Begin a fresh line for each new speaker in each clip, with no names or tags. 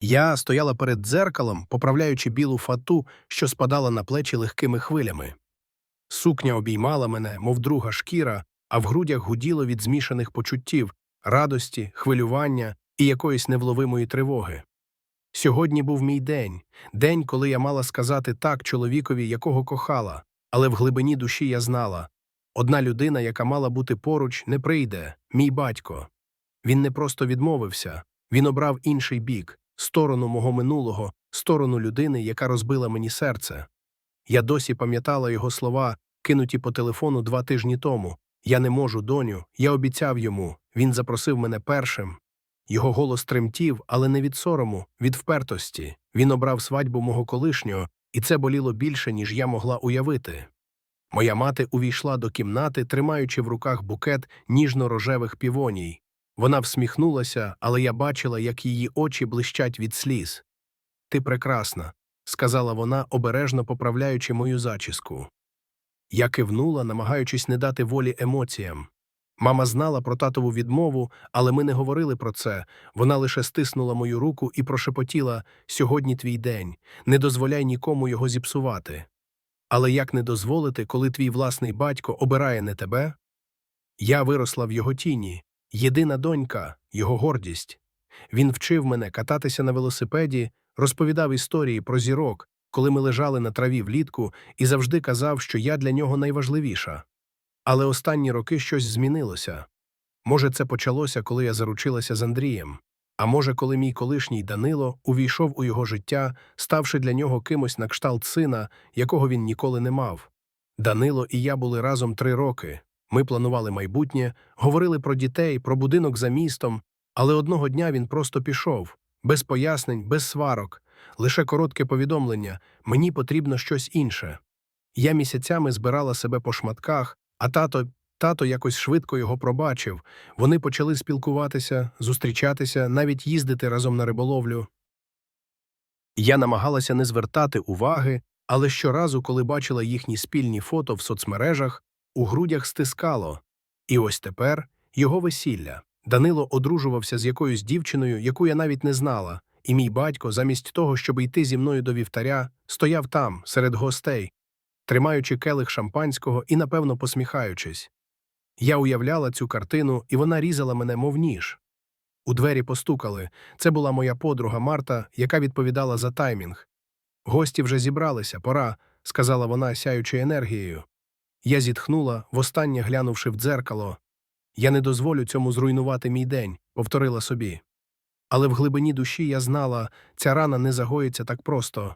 Я стояла перед дзеркалом, поправляючи білу фату, що спадала на плечі легкими хвилями. Сукня обіймала мене, мов друга шкіра, а в грудях гуділо від змішаних почуттів, радості, хвилювання і якоїсь невловимої тривоги. Сьогодні був мій день, день, коли я мала сказати так чоловікові, якого кохала, але в глибині душі я знала одна людина, яка мала бути поруч, не прийде, мій батько. Він не просто відмовився, він обрав інший бік, сторону мого минулого, сторону людини, яка розбила мені серце. Я досі пам'ятала його слова, кинуті по телефону два тижні тому. Я не можу, доню, я обіцяв йому. Він запросив мене першим. Його голос тремтів, але не від сорому, від впертості. Він обрав свадьбу мого колишнього, і це боліло більше, ніж я могла уявити. Моя мати увійшла до кімнати, тримаючи в руках букет ніжно-рожевих півоній. Вона всміхнулася, але я бачила, як її очі блищать від сліз. Ти прекрасна, сказала вона, обережно поправляючи мою зачіску. Я кивнула, намагаючись не дати волі емоціям. Мама знала про татову відмову, але ми не говорили про це. Вона лише стиснула мою руку і прошепотіла Сьогодні твій день, не дозволяй нікому його зіпсувати. Але як не дозволити, коли твій власний батько обирає не тебе? Я виросла в його тіні, єдина донька, його гордість. Він вчив мене кататися на велосипеді, розповідав історії про зірок, коли ми лежали на траві влітку, і завжди казав, що я для нього найважливіша. Але останні роки щось змінилося. Може, це почалося, коли я заручилася з Андрієм, а може, коли мій колишній Данило увійшов у його життя, ставши для нього кимось на кшталт сина, якого він ніколи не мав. Данило і я були разом три роки. Ми планували майбутнє, говорили про дітей, про будинок за містом, але одного дня він просто пішов, без пояснень, без сварок, лише коротке повідомлення мені потрібно щось інше. Я місяцями збирала себе по шматках, а тато, тато якось швидко його пробачив. Вони почали спілкуватися, зустрічатися, навіть їздити разом на риболовлю. Я намагалася не звертати уваги, але щоразу, коли бачила їхні спільні фото в соцмережах, у грудях стискало. І ось тепер його весілля. Данило одружувався з якоюсь дівчиною, яку я навіть не знала, і мій батько, замість того, щоб йти зі мною до вівтаря, стояв там, серед гостей, тримаючи келих шампанського і, напевно, посміхаючись. Я уявляла цю картину, і вона різала мене, мов ніж. У двері постукали. Це була моя подруга Марта, яка відповідала за таймінг. Гості вже зібралися, пора, сказала вона, сяючи енергією. Я зітхнула, востаннє глянувши в дзеркало. Я не дозволю цьому зруйнувати мій день, повторила собі. Але в глибині душі я знала, ця рана не загоїться так просто.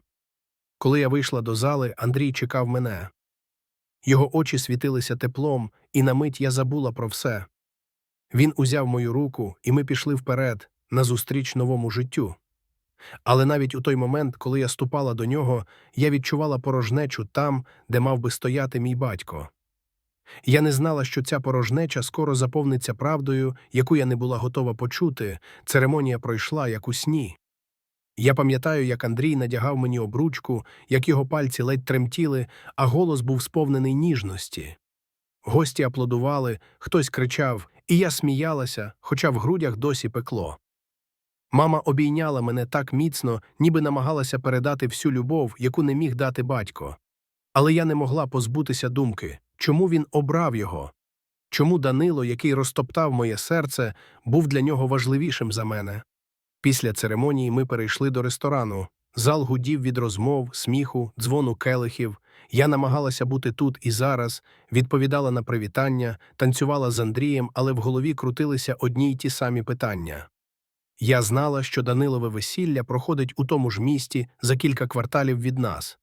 Коли я вийшла до зали, Андрій чекав мене. Його очі світилися теплом, і на мить я забула про все. Він узяв мою руку, і ми пішли вперед, назустріч новому життю. Але навіть у той момент, коли я ступала до нього, я відчувала порожнечу там, де мав би стояти мій батько. Я не знала, що ця порожнеча скоро заповниться правдою, яку я не була готова почути. Церемонія пройшла, як у сні. Я пам'ятаю, як Андрій надягав мені обручку, як його пальці ледь тремтіли, а голос був сповнений ніжності. Гості аплодували, хтось кричав, і я сміялася, хоча в грудях досі пекло. Мама обійняла мене так міцно, ніби намагалася передати всю любов, яку не міг дати батько. Але я не могла позбутися думки, чому він обрав його, чому Данило, який розтоптав моє серце, був для нього важливішим за мене. Після церемонії ми перейшли до ресторану. Зал гудів від розмов, сміху, дзвону келихів. Я намагалася бути тут і зараз, відповідала на привітання, танцювала з Андрієм, але в голові крутилися одні й ті самі питання. Я знала, що Данилове весілля проходить у тому ж місті за кілька кварталів від нас.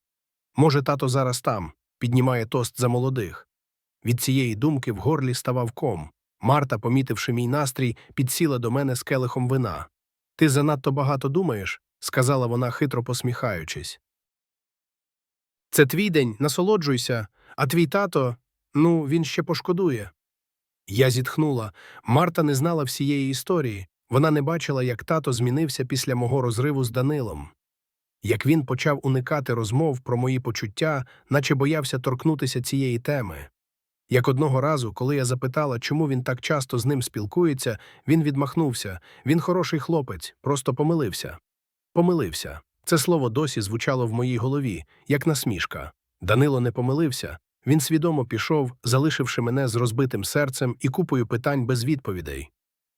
Може, тато зараз там, піднімає тост за молодих. Від цієї думки в горлі ставав ком. Марта, помітивши мій настрій, підсіла до мене з келихом вина. Ти занадто багато думаєш, сказала вона, хитро посміхаючись. Це твій день, насолоджуйся, а твій тато, ну, він ще пошкодує. Я зітхнула. Марта не знала всієї історії. Вона не бачила, як тато змінився після мого розриву з Данилом. Як він почав уникати розмов про мої почуття, наче боявся торкнутися цієї теми. Як одного разу, коли я запитала, чому він так часто з ним спілкується, він відмахнувся він хороший хлопець, просто помилився. Помилився. Це слово досі звучало в моїй голові, як насмішка. Данило не помилився. Він свідомо пішов, залишивши мене з розбитим серцем і купою питань без відповідей.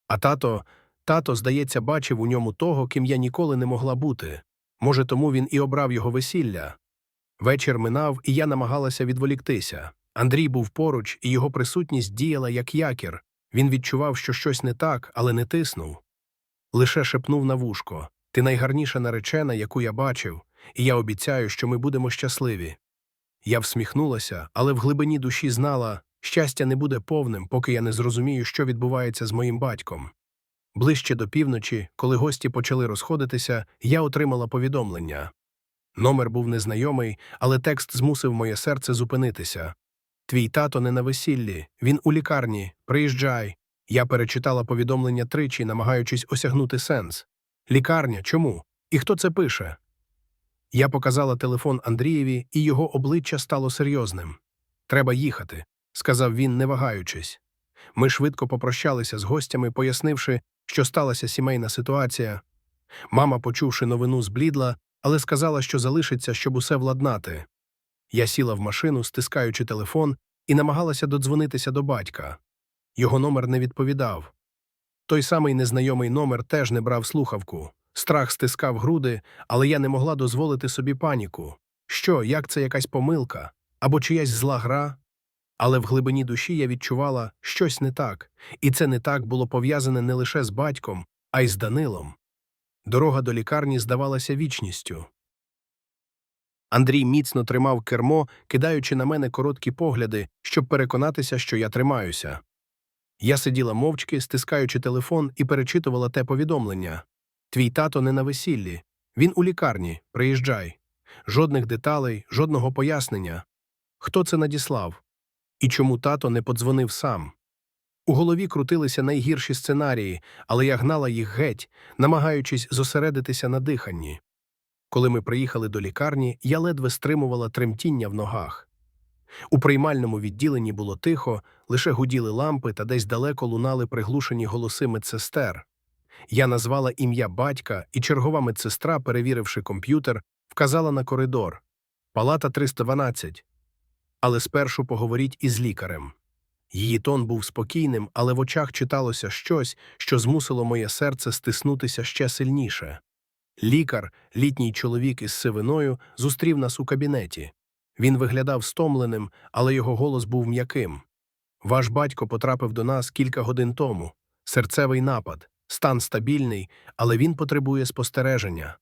А тато, тато, здається, бачив у ньому того, ким я ніколи не могла бути. Може, тому він і обрав його весілля. Вечір минав, і я намагалася відволіктися. Андрій був поруч, і його присутність діяла як якір. Він відчував, що щось не так, але не тиснув. Лише шепнув на вушко Ти найгарніша наречена, яку я бачив, і я обіцяю, що ми будемо щасливі. Я всміхнулася, але в глибині душі знала, щастя не буде повним, поки я не зрозумію, що відбувається з моїм батьком. Ближче до півночі, коли гості почали розходитися, я отримала повідомлення. Номер був незнайомий, але текст змусив моє серце зупинитися. Твій тато не на весіллі, він у лікарні. Приїжджай. Я перечитала повідомлення тричі, намагаючись осягнути сенс. Лікарня, чому? І хто це пише? Я показала телефон Андрієві, і його обличчя стало серйозним. Треба їхати, сказав він, не вагаючись. Ми швидко попрощалися з гостями, пояснивши, що сталася сімейна ситуація. Мама, почувши новину, зблідла, але сказала, що залишиться, щоб усе владнати. Я сіла в машину, стискаючи телефон, і намагалася додзвонитися до батька. Його номер не відповідав. Той самий незнайомий номер теж не брав слухавку. Страх стискав груди, але я не могла дозволити собі паніку. Що, як це якась помилка? Або чиясь зла гра? Але в глибині душі я відчувала щось не так, і це не так було пов'язане не лише з батьком, а й з Данилом. Дорога до лікарні здавалася вічністю. Андрій міцно тримав кермо, кидаючи на мене короткі погляди, щоб переконатися, що я тримаюся. Я сиділа мовчки, стискаючи телефон, і перечитувала те повідомлення. Твій тато не на весіллі. Він у лікарні. Приїжджай. Жодних деталей, жодного пояснення. Хто це надіслав? І чому тато не подзвонив сам? У голові крутилися найгірші сценарії, але я гнала їх геть, намагаючись зосередитися на диханні. Коли ми приїхали до лікарні, я ледве стримувала тремтіння в ногах. У приймальному відділенні було тихо, лише гуділи лампи та десь далеко лунали приглушені голоси медсестер. Я назвала ім'я батька, і чергова медсестра, перевіривши комп'ютер, вказала на коридор Палата 312. Але спершу поговоріть із лікарем. Її тон був спокійним, але в очах читалося щось, що змусило моє серце стиснутися ще сильніше. Лікар, літній чоловік із сивиною, зустрів нас у кабінеті. Він виглядав стомленим, але його голос був м'яким. Ваш батько потрапив до нас кілька годин тому. Серцевий напад, стан стабільний, але він потребує спостереження.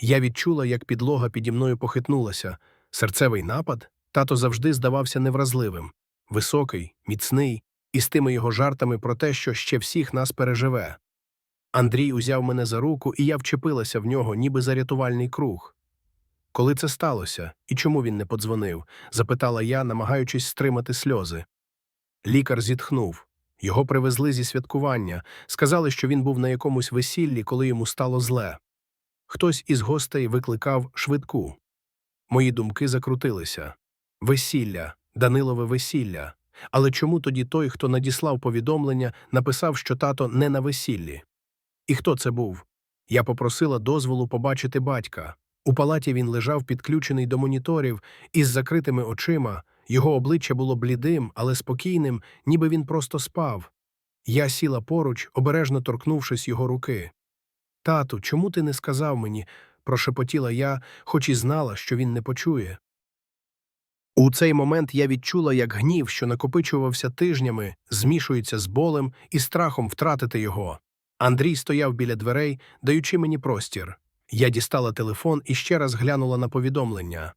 Я відчула, як підлога піді мною похитнулася. Серцевий напад? Тато завжди здавався невразливим. Високий, міцний, і з тими його жартами про те, що ще всіх нас переживе. Андрій узяв мене за руку, і я вчепилася в нього, ніби за рятувальний круг. Коли це сталося і чому він не подзвонив? запитала я, намагаючись стримати сльози. Лікар зітхнув. Його привезли зі святкування, сказали, що він був на якомусь весіллі, коли йому стало зле. Хтось із гостей викликав швидку. Мої думки закрутилися. Весілля, Данилове весілля. Але чому тоді той, хто надіслав повідомлення, написав, що тато не на весіллі? І хто це був? Я попросила дозволу побачити батька. У палаті він лежав підключений до моніторів із закритими очима, його обличчя було блідим, але спокійним, ніби він просто спав. Я сіла поруч, обережно торкнувшись його руки. Тату, чому ти не сказав мені? прошепотіла я, хоч і знала, що він не почує. У цей момент я відчула, як гнів, що накопичувався тижнями, змішується з болем і страхом втратити його. Андрій стояв біля дверей, даючи мені простір. Я дістала телефон і ще раз глянула на повідомлення.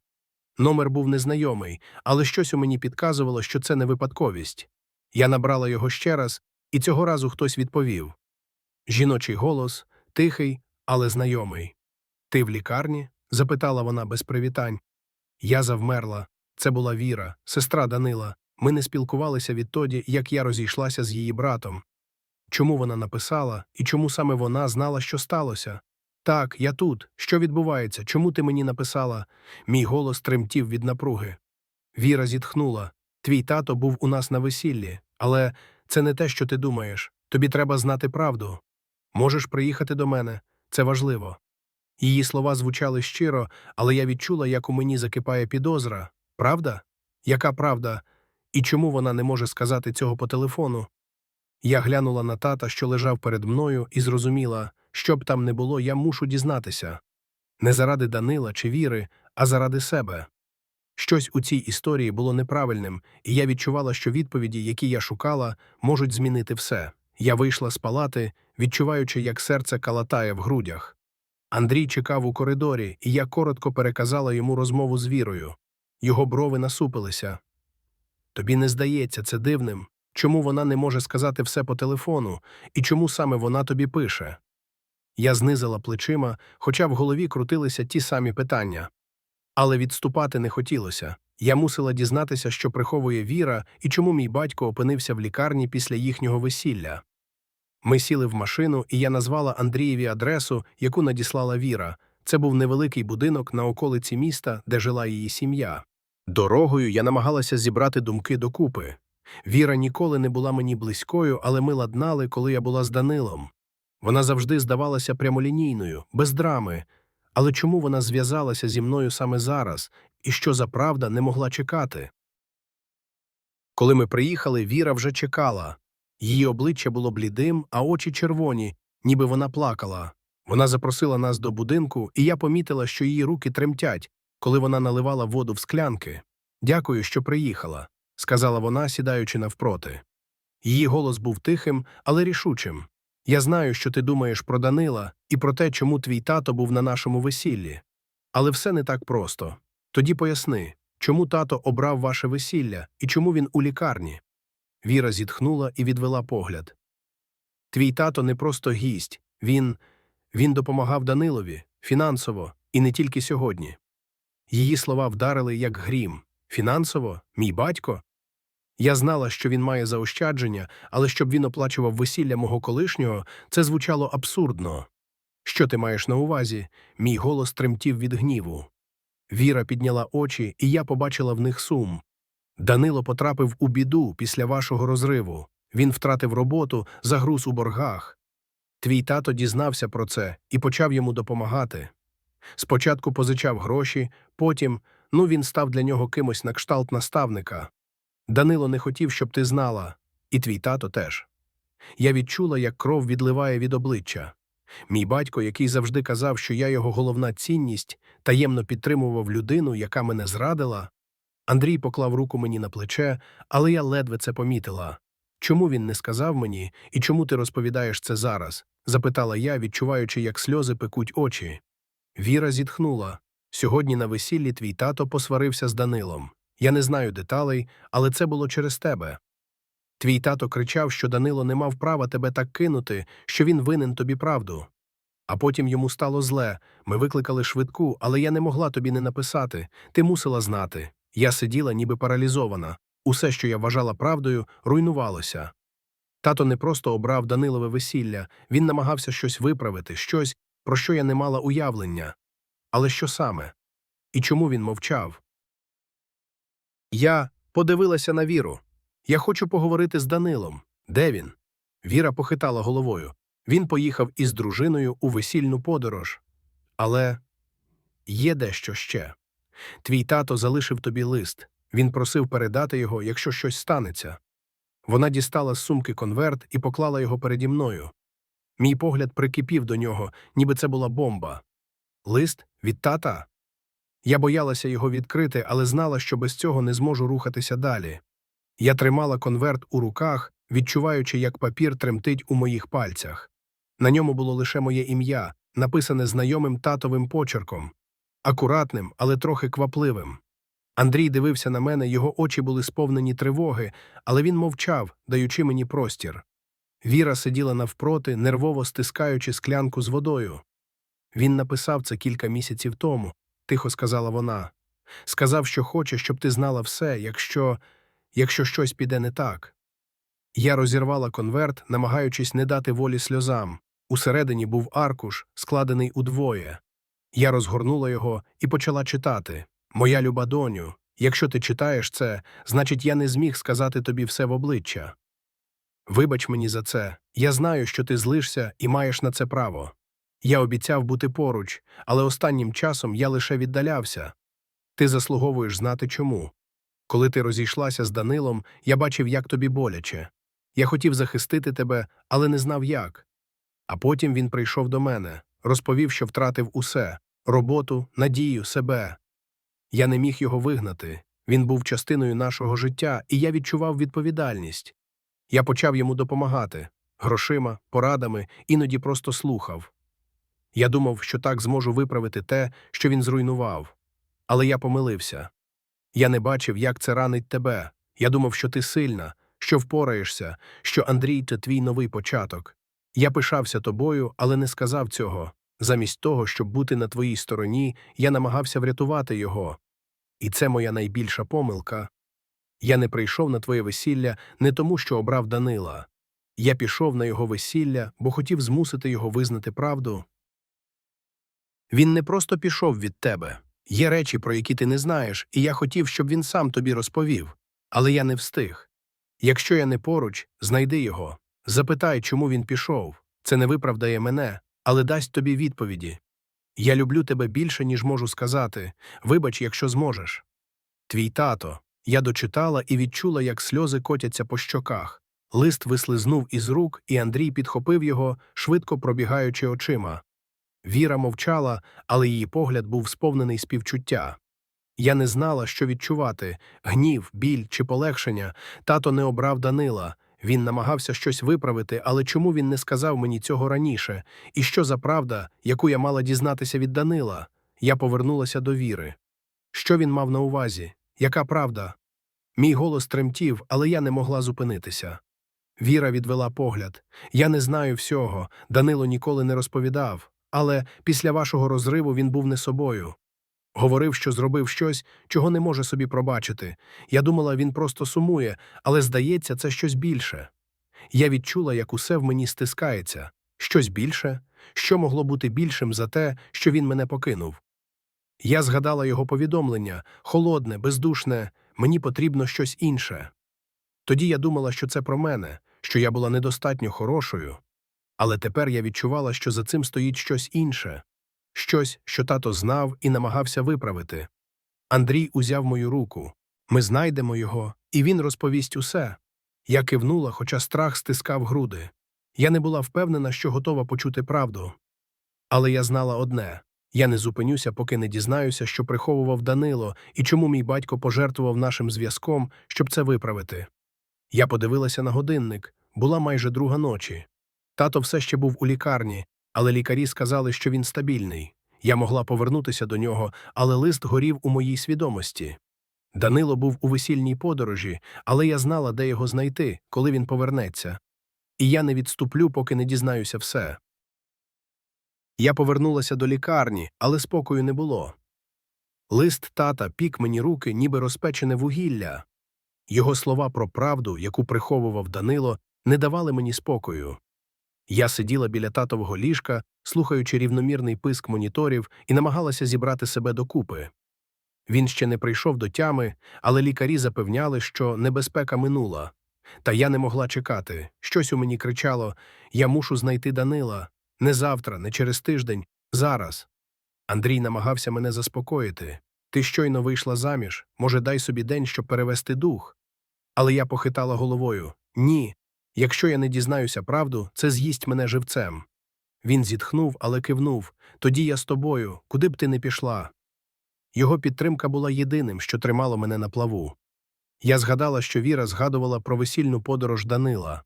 Номер був незнайомий, але щось у мені підказувало, що це не випадковість. Я набрала його ще раз, і цього разу хтось відповів. Жіночий голос, тихий, але знайомий. Ти в лікарні? запитала вона без привітань. Я завмерла. Це була Віра, сестра Данила. Ми не спілкувалися відтоді, як я розійшлася з її братом. Чому вона написала і чому саме вона знала, що сталося? Так, я тут. Що відбувається? Чому ти мені написала? Мій голос тремтів від напруги. Віра зітхнула. Твій тато був у нас на весіллі, але це не те, що ти думаєш. Тобі треба знати правду. Можеш приїхати до мене. Це важливо. Її слова звучали щиро, але я відчула, як у мені закипає підозра. Правда? Яка правда? І чому вона не може сказати цього по телефону? Я глянула на тата, що лежав перед мною, і зрозуміла, що б там не було, я мушу дізнатися. Не заради Данила чи віри, а заради себе. Щось у цій історії було неправильним, і я відчувала, що відповіді, які я шукала, можуть змінити все. Я вийшла з палати, відчуваючи, як серце калатає в грудях. Андрій чекав у коридорі, і я коротко переказала йому розмову з вірою. Його брови насупилися. Тобі не здається це дивним? Чому вона не може сказати все по телефону, і чому саме вона тобі пише? Я знизила плечима, хоча в голові крутилися ті самі питання. Але відступати не хотілося. Я мусила дізнатися, що приховує Віра і чому мій батько опинився в лікарні після їхнього весілля. Ми сіли в машину, і я назвала Андрієві адресу, яку надіслала Віра. Це був невеликий будинок на околиці міста, де жила її сім'я. Дорогою я намагалася зібрати думки докупи. Віра ніколи не була мені близькою, але ми ладнали, коли я була з Данилом. Вона завжди здавалася прямолінійною, без драми. Але чому вона зв'язалася зі мною саме зараз, і що за правда не могла чекати? Коли ми приїхали, Віра вже чекала. Її обличчя було блідим, а очі червоні, ніби вона плакала. Вона запросила нас до будинку, і я помітила, що її руки тремтять, коли вона наливала воду в склянки. Дякую, що приїхала, сказала вона, сідаючи навпроти. Її голос був тихим, але рішучим. Я знаю, що ти думаєш про Данила і про те, чому твій тато був на нашому весіллі. Але все не так просто. Тоді поясни, чому тато обрав ваше весілля і чому він у лікарні. Віра зітхнула і відвела погляд. Твій тато не просто гість, він. Він допомагав Данилові фінансово і не тільки сьогодні. Її слова вдарили як грім. Фінансово? Мій батько? Я знала, що він має заощадження, але щоб він оплачував весілля мого колишнього, це звучало абсурдно. Що ти маєш на увазі? Мій голос тремтів від гніву. Віра підняла очі, і я побачила в них сум. Данило потрапив у біду після вашого розриву. Він втратив роботу, загруз у боргах. Твій тато дізнався про це і почав йому допомагати. Спочатку позичав гроші, потім, ну, він став для нього кимось на кшталт наставника. Данило не хотів, щоб ти знала, і твій тато теж. Я відчула, як кров відливає від обличчя. Мій батько, який завжди казав, що я його головна цінність, таємно підтримував людину, яка мене зрадила. Андрій поклав руку мені на плече, але я ледве це помітила. Чому він не сказав мені і чому ти розповідаєш це зараз? Запитала я, відчуваючи, як сльози пекуть очі. Віра зітхнула. Сьогодні на весіллі твій тато посварився з Данилом. Я не знаю деталей, але це було через тебе. Твій тато кричав, що Данило не мав права тебе так кинути, що він винен тобі правду. А потім йому стало зле. Ми викликали швидку, але я не могла тобі не написати. Ти мусила знати. Я сиділа, ніби паралізована. Усе, що я вважала правдою, руйнувалося. Тато не просто обрав Данилове весілля, він намагався щось виправити, щось, про що я не мала уявлення. Але що саме? І чому він мовчав? Я подивилася на Віру. Я хочу поговорити з Данилом. Де він? Віра похитала головою. Він поїхав із дружиною у весільну подорож. Але є дещо ще. Твій тато залишив тобі лист. Він просив передати його, якщо щось станеться. Вона дістала з сумки конверт і поклала його переді мною. Мій погляд прикипів до нього, ніби це була бомба. Лист від тата? Я боялася його відкрити, але знала, що без цього не зможу рухатися далі. Я тримала конверт у руках, відчуваючи, як папір тремтить у моїх пальцях. На ньому було лише моє ім'я, написане знайомим татовим почерком, акуратним, але трохи квапливим. Андрій дивився на мене, його очі були сповнені тривоги, але він мовчав, даючи мені простір. Віра сиділа навпроти, нервово стискаючи склянку з водою. Він написав це кілька місяців тому, тихо сказала вона. Сказав, що хоче, щоб ти знала все, якщо якщо щось піде не так. Я розірвала конверт, намагаючись не дати волі сльозам. Усередині був аркуш, складений удвоє. Я розгорнула його і почала читати. Моя люба доню, якщо ти читаєш це, значить, я не зміг сказати тобі все в обличчя. Вибач мені за це, я знаю, що ти злишся і маєш на це право. Я обіцяв бути поруч, але останнім часом я лише віддалявся. Ти заслуговуєш знати чому. Коли ти розійшлася з Данилом, я бачив, як тобі боляче. Я хотів захистити тебе, але не знав як. А потім він прийшов до мене, розповів, що втратив усе роботу, надію, себе. Я не міг його вигнати. Він був частиною нашого життя, і я відчував відповідальність. Я почав йому допомагати грошима, порадами, іноді просто слухав. Я думав, що так зможу виправити те, що він зруйнував. Але я помилився. Я не бачив, як це ранить тебе. Я думав, що ти сильна, що впораєшся, що Андрій це твій новий початок. Я пишався тобою, але не сказав цього. Замість того, щоб бути на твоїй стороні, я намагався врятувати його. І це моя найбільша помилка. Я не прийшов на твоє весілля не тому, що обрав Данила. Я пішов на його весілля, бо хотів змусити його визнати правду. Він не просто пішов від тебе. Є речі, про які ти не знаєш, і я хотів, щоб він сам тобі розповів. Але я не встиг. Якщо я не поруч, знайди його. Запитай, чому він пішов. Це не виправдає мене, але дасть тобі відповіді. Я люблю тебе більше, ніж можу сказати. Вибач, якщо зможеш. Твій тато. Я дочитала і відчула, як сльози котяться по щоках. Лист вислизнув із рук, і Андрій підхопив його, швидко пробігаючи очима. Віра мовчала, але її погляд був сповнений співчуття. Я не знала, що відчувати гнів, біль чи полегшення. Тато не обрав Данила. Він намагався щось виправити, але чому він не сказав мені цього раніше? І що за правда, яку я мала дізнатися від Данила? Я повернулася до віри. Що він мав на увазі? Яка правда? Мій голос тремтів, але я не могла зупинитися. Віра відвела погляд. Я не знаю всього. Данило ніколи не розповідав. Але після вашого розриву він був не собою. Говорив, що зробив щось, чого не може собі пробачити. Я думала, він просто сумує, але, здається, це щось більше. Я відчула, як усе в мені стискається. Щось більше? Що могло бути більшим за те, що він мене покинув? Я згадала його повідомлення холодне, бездушне, мені потрібно щось інше. Тоді я думала, що це про мене, що я була недостатньо хорошою. Але тепер я відчувала, що за цим стоїть щось інше, щось, що тато знав і намагався виправити. Андрій узяв мою руку. Ми знайдемо його, і він розповість усе. Я кивнула, хоча страх стискав груди. Я не була впевнена, що готова почути правду. Але я знала одне я не зупинюся, поки не дізнаюся, що приховував Данило і чому мій батько пожертвував нашим зв'язком, щоб це виправити. Я подивилася на годинник була майже друга ночі. Тато все ще був у лікарні, але лікарі сказали, що він стабільний. Я могла повернутися до нього, але лист горів у моїй свідомості. Данило був у весільній подорожі, але я знала, де його знайти, коли він повернеться. І я не відступлю, поки не дізнаюся все. Я повернулася до лікарні, але спокою не було. Лист тата пік мені руки, ніби розпечене вугілля. Його слова про правду, яку приховував Данило, не давали мені спокою. Я сиділа біля татового ліжка, слухаючи рівномірний писк моніторів, і намагалася зібрати себе докупи. Він ще не прийшов до тями, але лікарі запевняли, що небезпека минула. Та я не могла чекати. Щось у мені кричало Я мушу знайти Данила. Не завтра, не через тиждень, зараз. Андрій намагався мене заспокоїти. Ти щойно вийшла заміж, може, дай собі день, щоб перевести дух. Але я похитала головою ні. Якщо я не дізнаюся правду, це з'їсть мене живцем. Він зітхнув, але кивнув тоді я з тобою, куди б ти не пішла. Його підтримка була єдиним, що тримало мене на плаву. Я згадала, що Віра згадувала про весільну подорож Данила.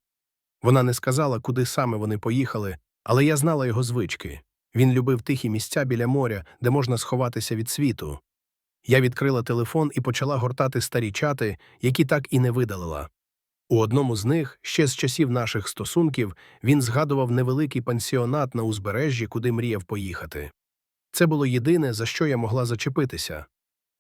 Вона не сказала, куди саме вони поїхали, але я знала його звички. Він любив тихі місця біля моря, де можна сховатися від світу. Я відкрила телефон і почала гортати старі чати, які так і не видалила. У одному з них, ще з часів наших стосунків, він згадував невеликий пансіонат на узбережжі, куди мріяв поїхати. Це було єдине, за що я могла зачепитися.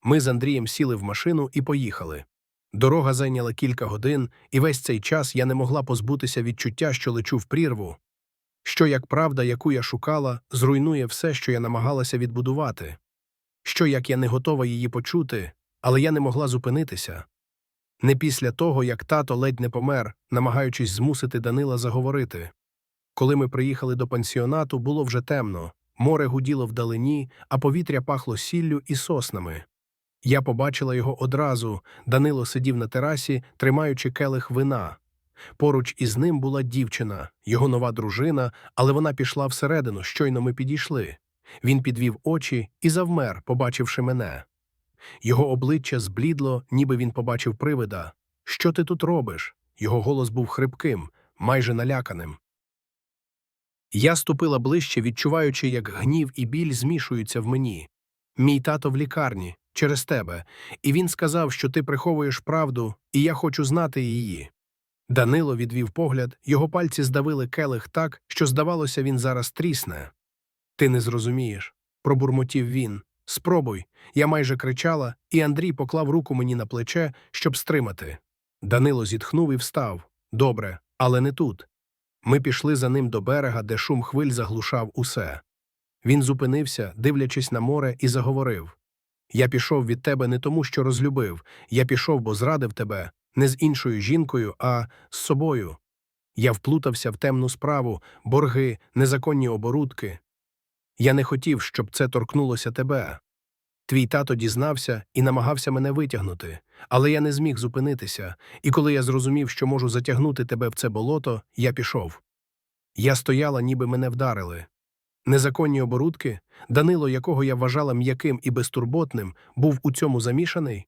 Ми з Андрієм сіли в машину і поїхали. Дорога зайняла кілька годин, і весь цей час я не могла позбутися відчуття, що лечу в прірву, що як правда, яку я шукала, зруйнує все, що я намагалася відбудувати, що як я не готова її почути, але я не могла зупинитися. Не після того, як тато ледь не помер, намагаючись змусити Данила заговорити. Коли ми приїхали до пансіонату, було вже темно. Море гуділо вдалині, а повітря пахло сіллю і соснами. Я побачила його одразу. Данило сидів на терасі, тримаючи келих вина. Поруч із ним була дівчина, його нова дружина, але вона пішла всередину, щойно ми підійшли. Він підвів очі і завмер, побачивши мене. Його обличчя зблідло, ніби він побачив привида. Що ти тут робиш? Його голос був хрипким, майже наляканим. Я ступила ближче, відчуваючи, як гнів і біль змішуються в мені. Мій тато в лікарні, через тебе, і він сказав, що ти приховуєш правду, і я хочу знати її. Данило відвів погляд, його пальці здавили келих так, що, здавалося, він зараз трісне. Ти не зрозумієш, пробурмотів він. Спробуй. Я майже кричала, і Андрій поклав руку мені на плече, щоб стримати. Данило зітхнув і встав. Добре, але не тут. Ми пішли за ним до берега, де шум хвиль заглушав усе. Він зупинився, дивлячись на море, і заговорив Я пішов від тебе не тому, що розлюбив, я пішов, бо зрадив тебе, не з іншою жінкою, а з собою. Я вплутався в темну справу, борги, незаконні оборудки. Я не хотів, щоб це торкнулося тебе. Твій тато дізнався і намагався мене витягнути, але я не зміг зупинитися, і коли я зрозумів, що можу затягнути тебе в це болото, я пішов. Я стояла, ніби мене вдарили. Незаконні оборудки, Данило, якого я вважала м'яким і безтурботним, був у цьому замішаний?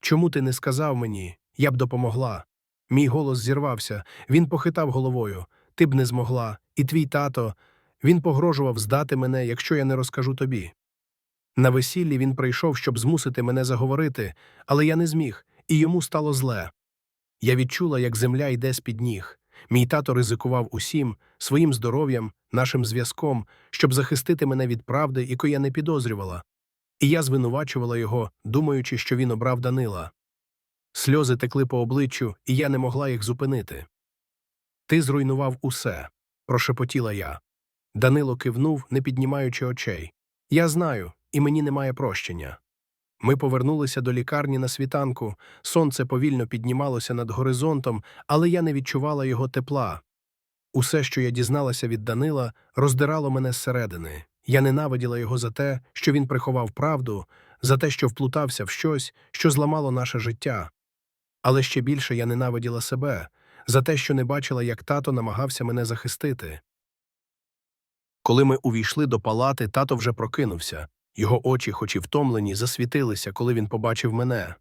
Чому ти не сказав мені? Я б допомогла. Мій голос зірвався, він похитав головою. Ти б не змогла, і твій тато. Він погрожував здати мене, якщо я не розкажу тобі. На весіллі він прийшов, щоб змусити мене заговорити, але я не зміг, і йому стало зле. Я відчула, як земля йде з-під ніг. Мій тато ризикував усім, своїм здоров'ям, нашим зв'язком, щоб захистити мене від правди, яку я не підозрювала. І я звинувачувала його, думаючи, що він обрав Данила. Сльози текли по обличчю, і я не могла їх зупинити. Ти зруйнував усе, прошепотіла я. Данило кивнув, не піднімаючи очей. Я знаю, і мені немає прощення. Ми повернулися до лікарні на світанку, сонце повільно піднімалося над горизонтом, але я не відчувала його тепла. Усе, що я дізналася від Данила, роздирало мене зсередини. Я ненавиділа його за те, що він приховав правду, за те, що вплутався в щось, що зламало наше життя. Але ще більше я ненавиділа себе, за те, що не бачила, як тато намагався мене захистити. Коли ми увійшли до палати, тато вже прокинувся. Його очі, хоч і втомлені, засвітилися, коли він побачив мене.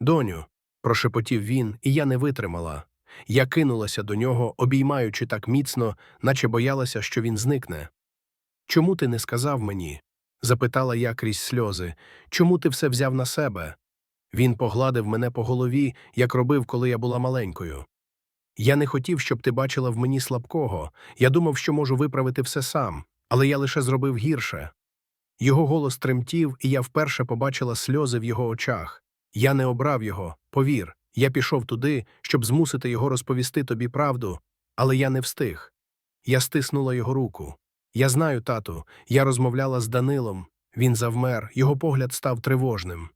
Доню, прошепотів він, і я не витримала. Я кинулася до нього, обіймаючи так міцно, наче боялася, що він зникне. Чому ти не сказав мені? запитала я крізь сльози. Чому ти все взяв на себе? Він погладив мене по голові, як робив, коли я була маленькою. Я не хотів, щоб ти бачила в мені слабкого. Я думав, що можу виправити все сам, але я лише зробив гірше. Його голос тремтів, і я вперше побачила сльози в його очах. Я не обрав його, повір. Я пішов туди, щоб змусити його розповісти тобі правду, але я не встиг. Я стиснула його руку. Я знаю, тату, я розмовляла з Данилом. Він завмер, його погляд став тривожним.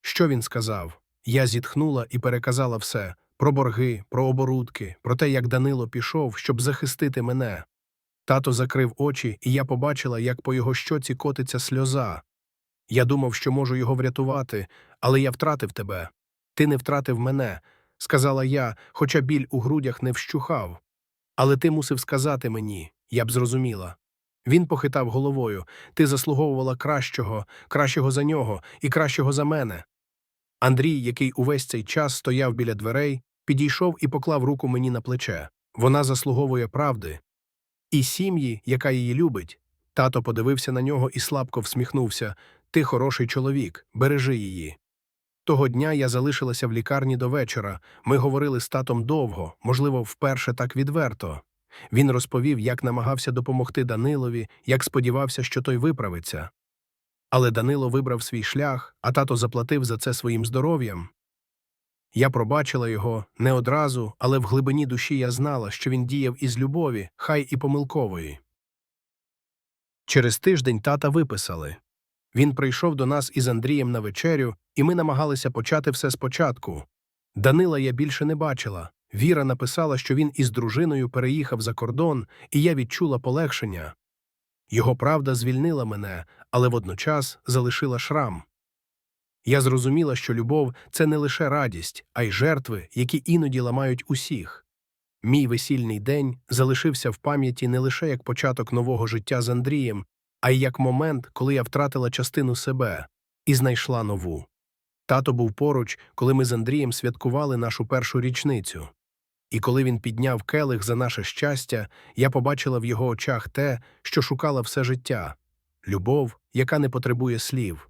Що він сказав? Я зітхнула і переказала все про борги, про оборудки, про те, як Данило пішов, щоб захистити мене. Тато закрив очі, і я побачила, як по його щоці котиться сльоза. Я думав, що можу його врятувати, але я втратив тебе. Ти не втратив мене, сказала я, хоча біль у грудях не вщухав. Але ти мусив сказати мені, я б зрозуміла. Він похитав головою ти заслуговувала кращого, кращого за нього і кращого за мене. Андрій, який увесь цей час стояв біля дверей, підійшов і поклав руку мені на плече. Вона заслуговує правди. І сім'ї, яка її любить. Тато подивився на нього і слабко всміхнувся Ти хороший чоловік, бережи її. Того дня я залишилася в лікарні до вечора. Ми говорили з татом довго, можливо, вперше так відверто. Він розповів, як намагався допомогти Данилові, як сподівався, що той виправиться. Але Данило вибрав свій шлях, а тато заплатив за це своїм здоров'ям. Я пробачила його не одразу, але в глибині душі я знала, що він діяв із любові, хай і помилкової. Через тиждень тата виписали. Він прийшов до нас із Андрієм на вечерю, і ми намагалися почати все спочатку. Данила я більше не бачила. Віра написала, що він із дружиною переїхав за кордон, і я відчула полегшення. Його правда звільнила мене, але водночас залишила шрам. Я зрозуміла, що любов це не лише радість, а й жертви, які іноді ламають усіх. Мій весільний день залишився в пам'яті не лише як початок нового життя з Андрієм, а й як момент, коли я втратила частину себе і знайшла нову. Тато був поруч, коли ми з Андрієм святкували нашу першу річницю. І коли він підняв келих за наше щастя, я побачила в його очах те, що шукала все життя любов, яка не потребує слів.